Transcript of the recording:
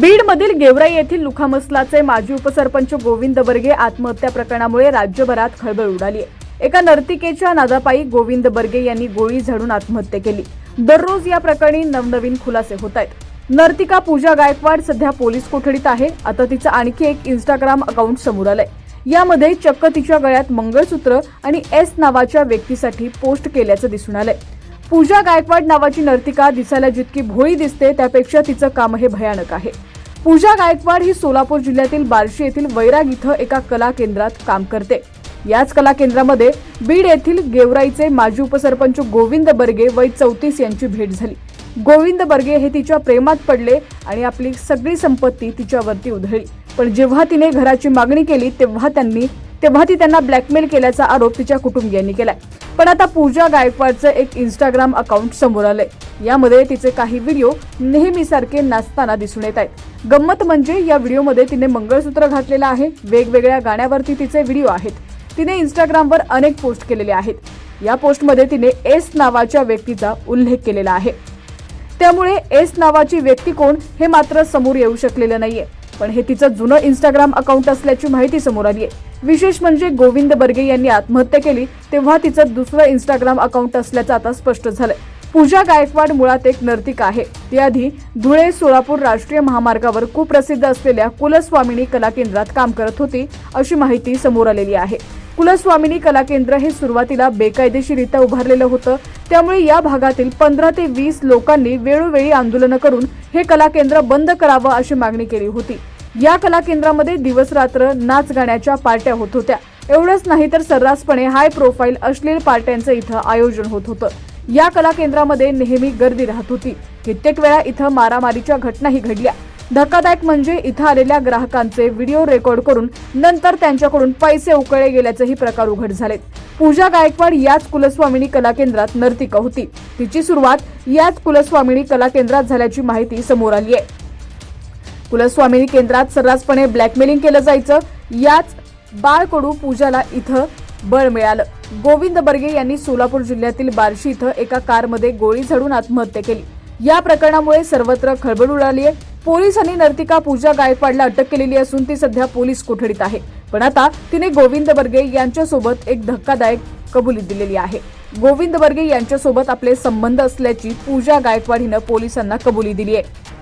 बीडमधील गेवराई येथील लुखामसलाचे माजी उपसरपंच गोविंद बर्गे आत्महत्या प्रकरणामुळे राज्यभरात खळबळ उडाली आहे. एका नर्तिकेच्या नादापायी गोविंद बर्गे यांनी गोळी झाडून आत्महत्या केली. दररोज या प्रकरणी नवनवीन खुलासे होत आहेत. नर्तिका पूजा गायकवाड सध्या पोलीस कोठडीत आहे आता तिचं आणखी एक इंस्टाग्राम अकाउंट समोर आलंय. यामध्ये चक्क तिच्या गळ्यात मंगळसूत्र आणि एस नावाच्या व्यक्तीसाठी पोस्ट केल्याचं दिसून आलंय. पूजा गायकवाड नावाची नर्तिका दिसायला जितकी भोळी दिसते त्यापेक्षा तिचं काम हे भयानक आहे. पूजा गायकवाड ही सोलापूर जिल्ह्यातील बार्शी येथील वैराग इथं एका कला केंद्रात काम करते. याच कला केंद्रामध्ये बीड येथील गेवराईचे माजी उपसरपंच गोविंद बर्गे वय चौतीस यांची भेट झाली. गोविंद बर्गे हे तिच्या प्रेमात पडले आणि आपली सगळी संपत्ती तिच्यावरती उधळली. पण जेव्हा तिने घराची मागणी केली तेव्हा त्यांनी तेव्हा ती त्यांना ब्लॅकमेल केल्याचा आरोप तिच्या कुटुंबियांनी केलाय. पण आता पूजा गायकवाडचं एक इंस्टाग्राम अकाउंट समोर आलंय. यामध्ये तिचे काही व्हिडिओ नेहमीसारखे नाचताना दिसून येत आहेत. गंमत म्हणजे या व्हिडिओमध्ये तिने मंगळसूत्र घातलेलं आहे. वेगवेगळ्या गाण्यावरती तिचे व्हिडिओ आहेत. तिने इंस्टाग्रामवर अनेक पोस्ट केलेले आहेत. या पोस्टमध्ये तिने एस नावाच्या व्यक्तीचा उल्लेख केलेला आहे. त्यामुळे एस नावाची व्यक्ती कोण हे मात्र समोर येऊ शकलेलं नाहीये. पण हे तिचं जुनं इंस्टाग्राम अकाउंट असल्याची माहिती समोर आली आहे विशेष म्हणजे गोविंद बर्गे यांनी आत्महत्या केली तेव्हा तिचं दुसरं इंस्टाग्राम अकाउंट असल्याचं आता स्पष्ट झालंय. पूजा गायकवाड मुळात एक नर्तिका आहे. ती आधी धुळे सोलापूर राष्ट्रीय महामार्गावर कुप्रसिद्ध असलेल्या कुलस्वामिनी कला केंद्रात काम करत होती अशी माहिती समोर आलेली आहे. कुलस्वामिनी कला केंद्र हे सुरुवातीला बेकायदेशीरित्या उभारलेलं होतं. त्यामुळे या भागातील पंधरा ते वीस लोकांनी वेळोवेळी आंदोलनं करून हे कला केंद्र बंद करावं अशी मागणी केली होती. या कला केंद्रामध्ये दिवस रात्र नाच गाण्याच्या पार्ट्या होत होत्या. एवढंच नाही तर सर्रासपणे हाय प्रोफाईल अश्लील पार्ट्यांचं इथं आयोजन होत होतं. या कला केंद्रामध्ये नेहमी गर्दी राहत होती. कित्येक वेळा इथं मारामारीच्या घटनाही घडल्या. धक्कादायक म्हणजे इथं आलेल्या ग्राहकांचे व्हिडिओ रेकॉर्ड करून नंतर त्यांच्याकडून पैसे उकळले गेल्याचेही प्रकार उघड झालेत. पूजा गायकवाड याच कुलस्वामिनी कला केंद्रात नर्तिका होती. तिची सुरुवात याच कुलस्वामिनी कला केंद्रात झाल्याची माहिती समोर आली आहे. कुलस्वामिनी केंद्रात सर्रासपणे ब्लॅकमेलिंग केलं जायचं. याच बाळकडू पूजाला इथं बळ मिळालं. गोविंद बर्गे यांनी सोलापूर जिल्ह्यातील बार्शी इथं एका कारमध्ये गोळी झाडून आत्महत्या केली. या प्रकरणामुळे सर्वत्र खळबळ उडाली आहे. पोलिसांनी नर्तिका पूजा गायकवाडला अटक केलेली असून ती सध्या पोलीस कोठडीत आहे. पण आता तिने गोविंद बर्गे यांच्यासोबत एक धक्कादायक कबुली दिलेली आहे. गोविंद बर्गे यांच्यासोबत आपले संबंध असल्याची पूजा गायकवाड हिनं पोलिसांना कबुली दिली आहे